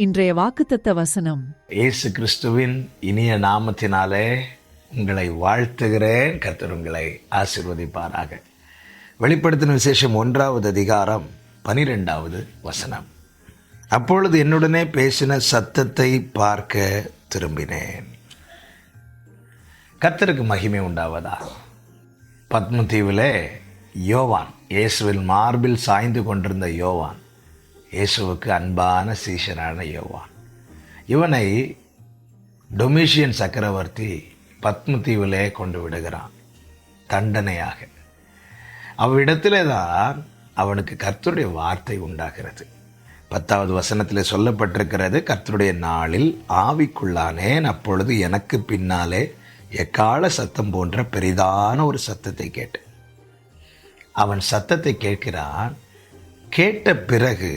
இன்றைய வாக்குத்தத்த வசனம். இயேசு கிறிஸ்துவின் இனிய நாமத்தினாலே உங்களை வாழ்த்துகிறேன். கத்தர் உங்களை ஆசிர்வதிப்பாராக. வெளிப்படுத்தின விசேஷம் ஒன்றாவது அதிகாரம் பனிரெண்டாவது வசனம். அப்பொழுது என்னுடனே பேசின சத்தத்தை பார்க்க திரும்பினேன். கத்தருக்கு மகிமை உண்டாவதா? பத்மதீவிலே யோவான் இயேசுவில் மார்பில் சாய்ந்து கொண்டிருந்த யோவான் இயேசுவுக்கு அன்பான சீஷனான யோவான். இவனை டொமிஷியன் சக்கரவர்த்தி பத்மதீவிலே கொண்டு விடுகிறான் தண்டனையாக. அவ்விடத்திலே தான் அவனுக்கு கர்த்தருடைய வார்த்தை உண்டாகிறது. பத்தாவது வசனத்தில் சொல்லப்பட்டிருக்கிறது கர்த்தருடைய நாளில் ஆவிக்குள்ளானேன் அப்பொழுது எனக்கு பின்னாலே எக்கால சத்தம் போன்ற பெரிதான ஒரு சத்தத்தை கேட்டேன். அவன் சத்தத்தை கேட்கிறான் கேட்ட பிறகு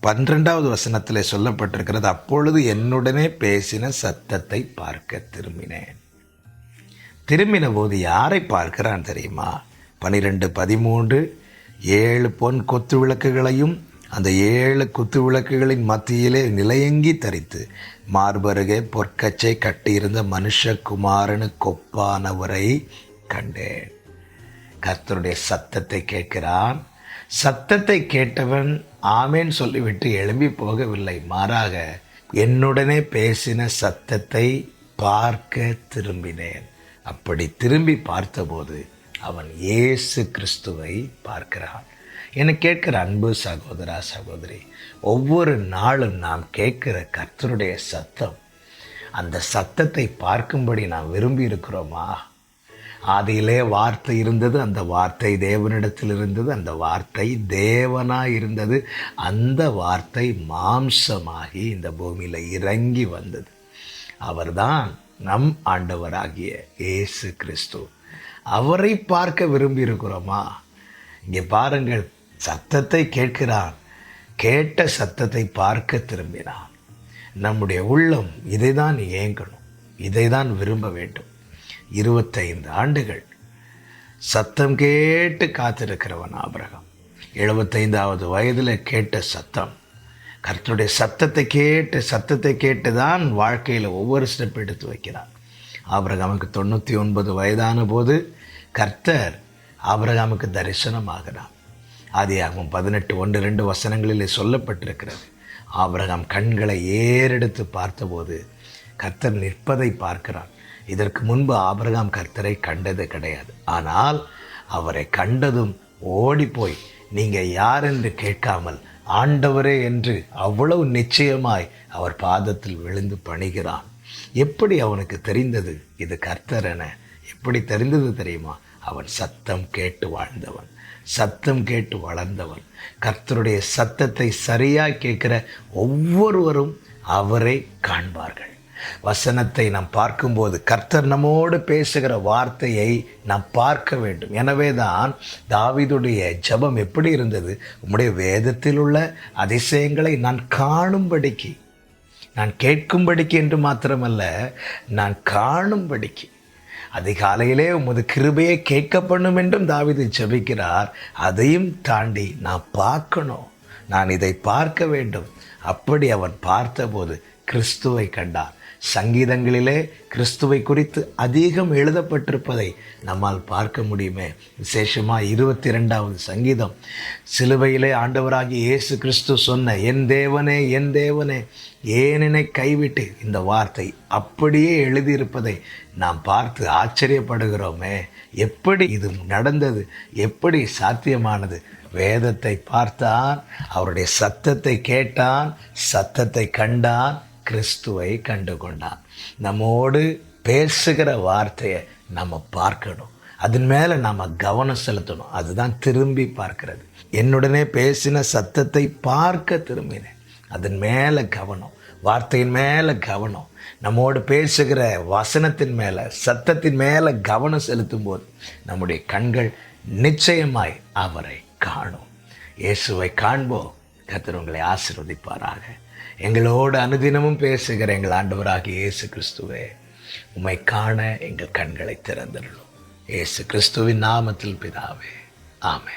பன்னிரெண்டாவது வசனத்தில் சொல்லப்பட்டிருக்கிறது அப்பொழுது என்னுடனே பேசின சத்தத்தை பார்க்க திரும்பினேன். திரும்பின போது யாரை பார்க்கிறான் தெரியுமா? பனிரெண்டு பதிமூன்று ஏழு பொன் கொத்து விளக்குகளையும் அந்த ஏழு குத்து விளக்குகளின் மத்தியிலே நிலையங்கி தரித்து மார்பருகே பொற்கச்சை கட்டியிருந்த மனுஷகுமாரனு கொப்பானவரை கண்டேன். கர்த்தருடைய சத்தத்தை கேட்கிறான் சத்தத்தை கேட்டவன் ஆமேன் சொல்லிவிட்டு எழும்பி போகவில்லை. மாறாக என்னுடனே பேசின சத்தத்தை பார்க்க திரும்பினேன். அப்படி திரும்பி பார்த்தபோது அவன் இயேசு கிறிஸ்துவை பார்க்கிறான். என்னை கேட்கிற அன்பு சகோதரா சகோதரி ஒவ்வொரு நாளும் நாம் கேட்கிற கர்த்தருடைய சத்தம் அந்த சத்தத்தை பார்க்கும்படி நாம் விரும்பி இருக்கிறோமா ஆதியிலே வார்த்தை இருந்தது அந்த வார்த்தை தேவனிடத்தில் இருந்தது அந்த வார்த்தை தேவனாக இருந்தது அந்த வார்த்தை மாம்சமாகி இந்த பூமியில் இறங்கி வந்தது. அவர்தான் நம் ஆண்டவராகிய இயேசு கிறிஸ்து. அவரை பார்க்க விரும்பி இருக்கிறோமா இங்கே பாருங்கள் சத்தத்தை கேட்கிறான். கேட்ட சத்தத்தை பார்க்க திரும்பினான். நம்முடைய உள்ளம் இதை தான் ஏங்கணும் இதை தான் விரும்ப வேண்டும். இருபத்தைந்து ஆண்டுகள். சத்தம் கேட்டு காத்திருக்கிறவன் ஆபிரகம். எழுபத்தைந்தாவது வயதில் கேட்ட சத்தம். கர்த்தருடைய சத்தத்தை கேட்டு சத்தத்தை கேட்டு தான் வாழ்க்கையில் ஒவ்வொரு ஸ்டெப் எடுத்து வைக்கிறான் ஆபிரகாமுக்கு தொண்ணூற்றி ஒன்பது வயதான போது கர்த்தர் ஆபிரகாமுக்கு தரிசனமாகிறார். ஆதியாகவும் பதினெட்டு ஒன்று ரெண்டு வசனங்களிலே சொல்லப்பட்டிருக்கிறது. ஆபிரகாம் கண்களை ஏறெடுத்து பார்த்தபோது கர்த்தர் நிற்பதை பார்க்கிறான் இதற்கு முன்பு ஆபிரகாம் கர்த்தரை கண்டது கிடையாது. ஆனால் அவரை கண்டதும் ஓடிப்போய் நீங்கள் யார் என்று கேட்காமல் ஆண்டவரே என்று அவ்வளவு நிச்சயமாய் அவர் பாதத்தில் விழுந்து பணிகிறான் எப்படி அவனுக்கு தெரிந்தது இது கர்த்தர் என? எப்படி தெரிந்தது தெரியுமா? அவன் சத்தம் கேட்டு வாழ்ந்தவன். சத்தம் கேட்டு வளர்ந்தவன். கர்த்தருடைய சத்தத்தை சரியாக கேட்கிற ஒவ்வொருவரும் அவரை காண்பார்கள். வசனத்தை நாம் பார்க்கும்போது கர்த்தர் நம்மோடு பேசுகிற வார்த்தையை நாம் பார்க்க வேண்டும். எனவே தான் தாவிதுடைய ஜபம் எப்படி இருந்தது? உம்முடைய வேதத்தில் உள்ள அதிசயங்களை நான் காணும்படிக்கு நான் கேட்கும்படிக்கு என்று மாத்திரமல்ல நான் காணும்படிக்கு. அதிகாலையிலே உமது கிருபையை கேட்க பண்ணும் என்றும் தாவிது ஜபிக்கிறார். அதையும் தாண்டி நான் பார்க்கணும். நான் இதை பார்க்க வேண்டும். அப்படி அவன் பார்த்தபோது கிறிஸ்துவை கண்டார். சங்கீதங்களிலே கிறிஸ்துவை குறித்து அதிகம் எழுதப்பட்டிருப்பதை நம்மால் பார்க்க முடியுமே. விசேஷமாக இருபத்தி ரெண்டாவது சங்கீதம். சிலுவையிலே ஆண்டவராகி இயேசு கிறிஸ்து சொன்ன என் தேவனே என் தேவனே ஏனெனை கைவிட்டு? இந்த வார்த்தை அப்படியே எழுதியிருப்பதை நாம் பார்த்து ஆச்சரியப்படுகிறோமே. எப்படி இது நடந்தது? எப்படி சாத்தியமானது? வேதத்தை பார்த்தான் அவருடைய சத்தத்தை கேட்டான் சத்தத்தை கண்டான் கிறிஸ்துவை கண்டு கொண்டான் நம்மோடு பேசுகிற வார்த்தையை நம்ம பார்க்கணும். அதன் மேலே நாம் கவனம் செலுத்தணும். அதுதான் திரும்பி பார்க்கிறது. என்னுடனே பேசின சத்தத்தை பார்க்க திரும்பினேன். அதன் மேலே கவனம் வார்த்தையின் மேலே கவனம் நம்மோடு பேசுகிற வசனத்தின் மேலே சத்தத்தின் மேலே கவனம் செலுத்தும் போது நம்முடைய கண்கள் நிச்சயமாய் அவரை காணும். இயேசுவை காண்போம். கர்த்தர் உங்களை ஆசிர்வதிப்பாராக. எங்களோடு அனுதினமும் பேசுகிற எங்கள் ஆண்டவராகிய இயேசு கிறிஸ்துவே உம்மை காண எங்கள் கண்களை திறந்திருளும். இயேசு கிறிஸ்துவின் நாமத்தில் பிதாவே ஆமே